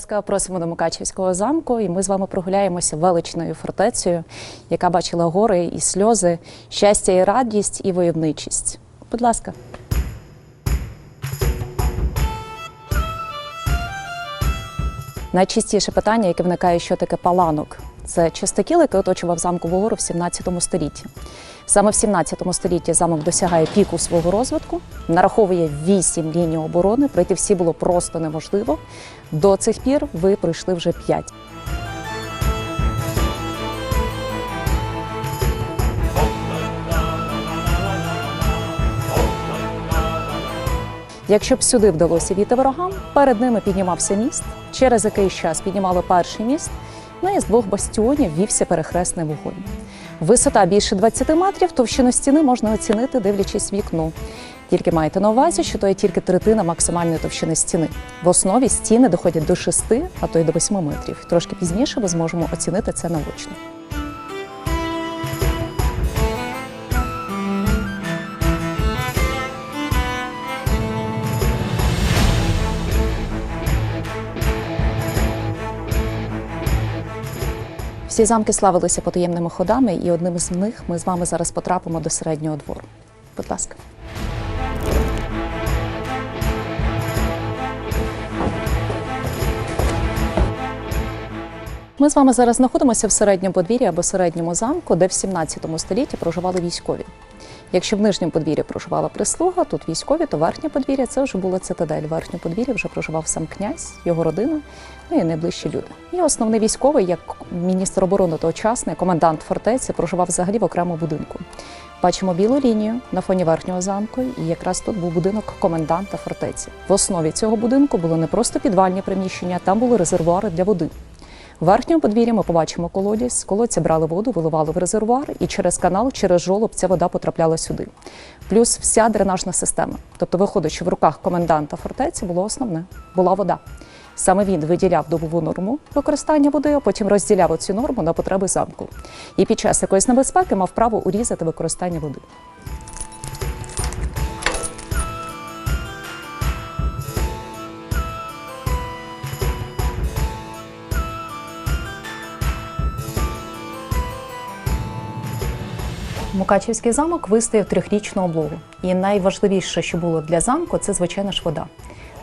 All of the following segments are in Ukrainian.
Ласкаво просимо до Мукачівського замку, і ми з вами прогуляємося величною фортецею, яка бачила гори і сльози, щастя і радість, і войовничість. Будь ласка. Найчастіше питання, яке виникає, що таке паланок, це частокіл, який оточував замкову гору в 17 столітті. Саме в 17 столітті замок досягає піку свого розвитку, нараховує 8 ліній оборони. Пройти всі було просто неможливо. До цих пір ви пройшли вже 5. Якщо б сюди вдалося війти ворогам, перед ними піднімався міст, через якийсь час піднімали перший міст, ну і з двох бастіонів вівся перехресний вогонь. Висота більше 20 метрів, товщину стіни можна оцінити, дивлячись вікно. Тільки маєте на увазі, що то є тільки третина максимальної товщини стіни. В основі стіни доходять до 6, а то й до 8 метрів. Трошки пізніше ми зможемо оцінити це наочно. Всі замки славилися потаємними ходами, і одним з них ми з вами зараз потрапимо до середнього двору. Будь ласка. Ми з вами зараз знаходимося в середньому подвір'ї або середньому замку, де в 17 столітті проживали військові. Якщо в нижньому подвір'ї проживала прислуга, тут військові, то верхнє подвір'я це вже була цитадель. Верхнє подвір'я вже проживав сам князь, його родина, ну і найближчі люди. І основний військовий, як міністр оборони тогочасний, комендант фортеці, проживав взагалі в окремому будинку. Бачимо білу лінію на фоні верхнього замку, і якраз тут був будинок коменданта фортеці. В основі цього будинку були не просто підвальні приміщення, там були резервуари для води. В верхньому подвір'ї ми побачимо колодязь. З колодця брали воду, виливали в резервуар, і через канал, через жолоб ця вода потрапляла сюди. Плюс вся дренажна система. Тобто, виходить, що в руках коменданта фортеці було основне була вода. Саме він виділяв добову норму використання води, а потім розділяв цю норму на потреби замку. І під час якоїсь небезпеки мав право урізати використання води. Мукачівський замок вистояв трьохрічну облогу. І найважливіше, що було для замку, це звичайно ж вода.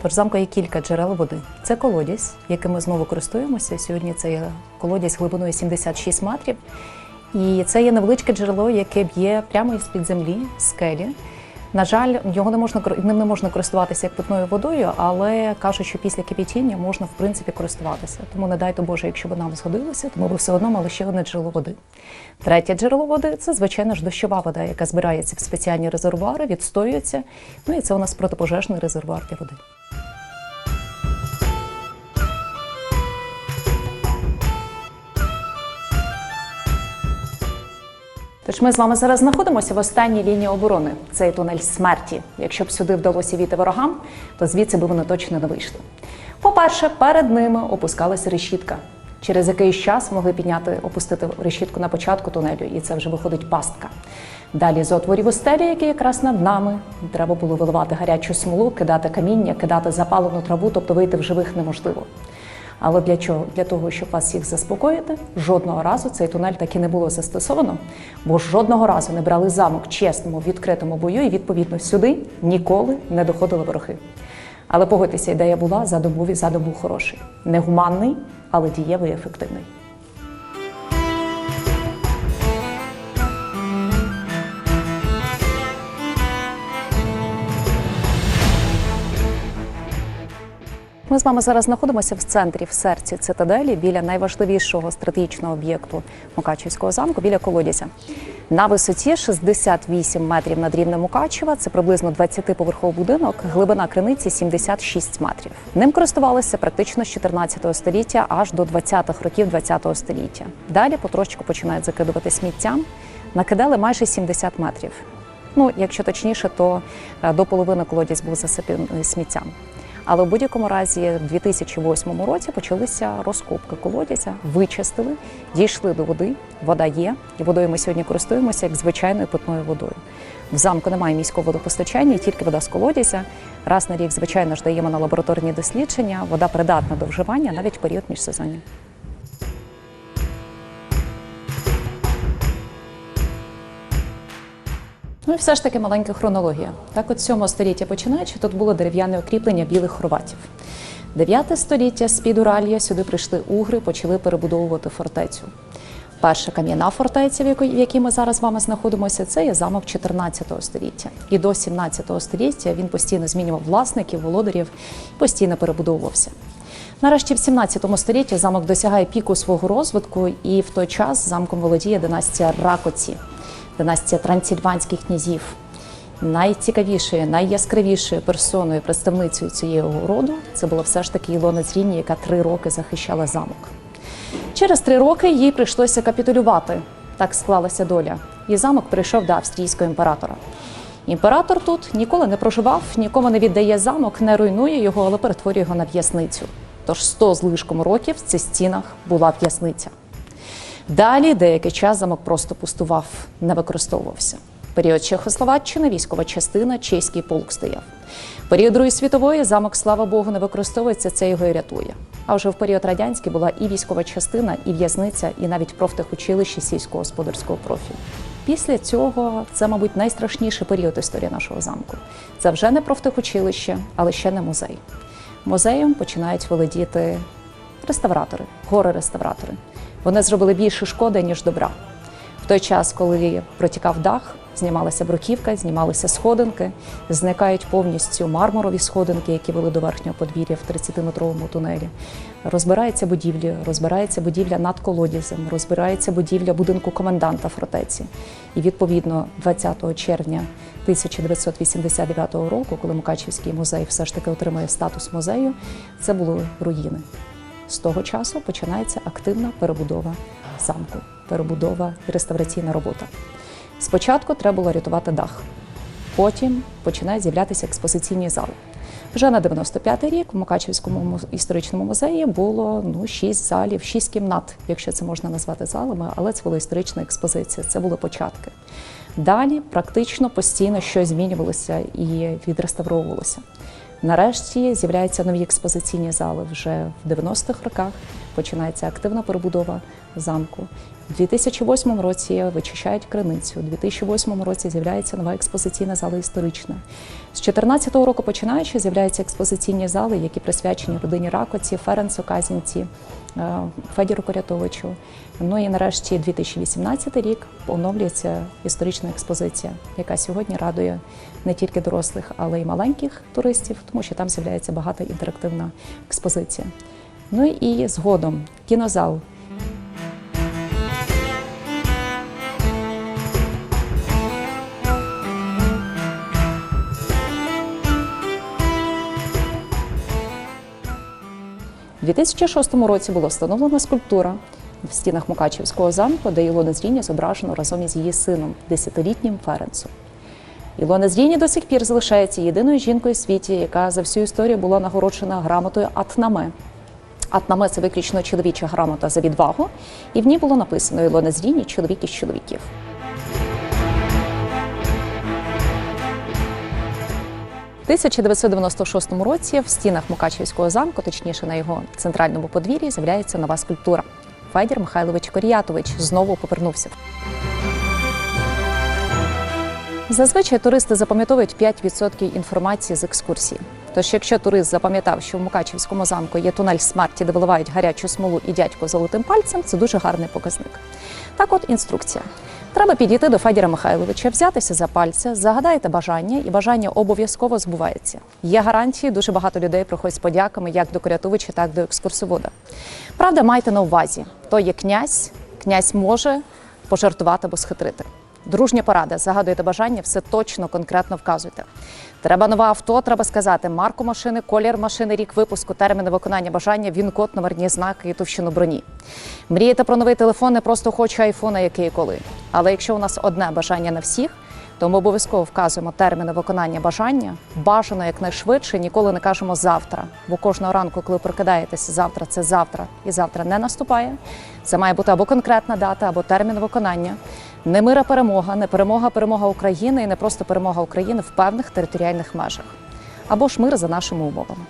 Тож замку є кілька джерел води. Це колодязь, яким ми знову користуємося. Сьогодні це є колодязь глибиною 76 метрів. І це є невеличке джерело, яке б'є прямо із під землі, скелі. На жаль, його не можна ним не можна користуватися як питною водою, але кажуть, що після кипятіння можна в принципі користуватися. Тому не дайте Боже, якщо б нам згодилося, то ми б все одно мали ще одне джерело води. Третє джерело води це звичайно ж дощова вода, яка збирається в спеціальні резервуари, відстоюється. Ну і це у нас протипожежний резервуар для води. Тож ми з вами зараз знаходимося в останній лінії оборони. Цей тунель смерті. Якщо б сюди вдалося війти ворогам, то звідси би вони точно не вийшли. По-перше, перед ними опускалася решітка. Через якийсь час могли підняти, опустити решітку на початку тунелю, і це вже виходить пастка. Далі з отворів у стелі, які якраз над нами, треба було виливати гарячу смолу, кидати каміння, кидати запалену траву, тобто вийти в живих неможливо. Але для чого? Для того, щоб вас всіх заспокоїти, жодного разу цей тунель так і не було застосовано, бо жодного разу не брали замок чесному відкритому бою, і відповідно сюди ніколи не доходили вороги. Але погодьтеся, ідея була за добу за був хороший, негуманний, але дієвий і ефективний. З вами зараз знаходимося в центрі, в серці цитаделі, біля найважливішого стратегічного об'єкту Мукачівського замку, біля колодязя. На висоті 68 метрів над рівнем Мукачева, це приблизно 20-поверховий будинок, глибина криниці 76 метрів. Ним користувалися практично з 14 століття аж до 20-х років 20 століття. Далі потрошечку починають закидувати сміттям. Накидали майже 70 метрів. Ну, якщо точніше, то е, до половини колодязь був засипаний сміттям. Але в будь-якому разі, в 2008 році почалися розкопки колодязя, вичистили, дійшли до води. Вода є, і водою ми сьогодні користуємося як звичайною питною водою. В замку немає міського водопостачання, тільки вода з колодязя. Раз на рік, звичайно ж, даємо на лабораторні дослідження. Вода придатна до вживання навіть в період міжсезоння. Ну і все ж таки маленька хронологія. Так от 7 століття починаючи, тут було дерев'яне укріплення білих хорватів. 9 століття з-під Уралія сюди прийшли угри, почали перебудовувати фортецю. Перша кам'яна фортеця, в якій- ми зараз з вами знаходимося, це є замок 14 століття. І до 17 століття він постійно змінював власників, володарів, постійно перебудовувався. Нарешті в 17 столітті замок досягає піку свого розвитку, і в той час замком володіє династія Ракоці, династія трансильванських князів. Найцікавішою, найяскравішою персоною, представницею цієї роду це була все ж таки Ілона Зріні, яка три роки захищала замок. Через три роки їй прийшлося капітулювати. Так склалася доля. І замок прийшов до австрійського імператора. Імператор тут ніколи не проживав, нікому не віддає замок, не руйнує його, але перетворює його на в'язницю. Тож 100 з лишком років в цих стінах була в'язниця. Далі деякий час замок просто пустував, не використовувався. Період Чехословаччини військова частина, чеський полк стояв. Період Другої світової замок, слава Богу, не використовується, це його і рятує. А вже в період радянський була і військова частина, і в'язниця, і навіть профтехучилище сільськогосподарського профілю. Після цього це, мабуть, найстрашніший період історії нашого замку. Це вже не профтехучилище, але ще не музей. Музеєм починають володіти реставратори, гори-реставратори. Вони зробили більше шкоди, ніж добра. В той час, коли протікав дах, знімалася бруківка, знімалися сходинки, зникають повністю мармурові сходинки, які вели до верхнього подвір'я в 30-метровому тунелі. Розбирається будівлі, розбирається будівля над колодязем, розбирається будівля будинку коменданта фортеці. І відповідно 20 червня 1989 року, коли Мукачівський музей все ж таки отримує статус музею, це були руїни. З того часу починається активна перебудова замку, перебудова і реставраційна робота. Спочатку треба було рятувати дах, потім починають з'являтися експозиційні зали. Вже на 95-й рік в Мукачівському історичному музеї було ну, шість залів, шість кімнат, якщо це можна назвати залами, але це була історична експозиція, це були початки. Далі практично постійно щось змінювалося і відреставровувалося. Нарешті з'являються нові експозиційні зали. Вже в 90-х роках починається активна перебудова замку. У 2008 році вичищають криницю. У 2008 році з'являється нова експозиційна зала історична. З 2014 року починаючи з'являються експозиційні зали, які присвячені родині Ракоці, Ференцу Казінці, е, Федіру Корятовичу. Ну і нарешті 2018 рік оновлюється історична експозиція, яка сьогодні радує не тільки дорослих, але й маленьких туристів, тому що там з'являється багата інтерактивна експозиція. Ну і згодом кінозал. У 2006 році була встановлена скульптура в стінах Мукачівського замку, де Ілона Зріні зображено разом із її сином, десятилітнім Ференцем. Ілона Зріні до сих пір залишається єдиною жінкою в світі, яка за всю історію була нагороджена грамотою Атнаме. Атнаме це виключно чоловіча грамота за відвагу, і в ній було написано Ілона Зріні чоловік із чоловіків. 1996 році в стінах Мукачівського замку, точніше на його центральному подвір'ї, з'являється нова скульптура. Федір Михайлович Коріятович знову повернувся. Зазвичай туристи запам'ятовують 5% інформації з екскурсії. Тож, якщо турист запам'ятав, що в Мукачівському замку є тунель смерті, де виливають гарячу смолу і дядько золотим пальцем, це дуже гарний показник. Так от інструкція. Треба підійти до Федіра Михайловича, взятися за пальця, загадаєте бажання, і бажання обов'язково збувається. Є гарантії, дуже багато людей приходять з подяками як до Корятовича, так і до екскурсовода. Правда, майте на увазі, то є князь, князь може пожартувати або схитрити. Дружня порада, загадуєте бажання, все точно, конкретно вказуйте. Треба нове авто, треба сказати марку машини, колір машини, рік випуску, терміни виконання бажання, він код, номерні знаки і товщину броні. Мрієте про новий телефон, не просто хочу айфона, який і коли. Але якщо у нас одне бажання на всіх, Тому обов'язково вказуємо терміни виконання бажання. Бажано якнайшвидше, ніколи не кажемо завтра. Бо кожного ранку, коли прокидаєтеся, завтра це завтра і завтра не наступає. Це має бути або конкретна дата, або термін виконання. Не мира перемога, не перемога, перемога України і не просто перемога України в певних територіальних межах. Або ж мир за нашими умовами.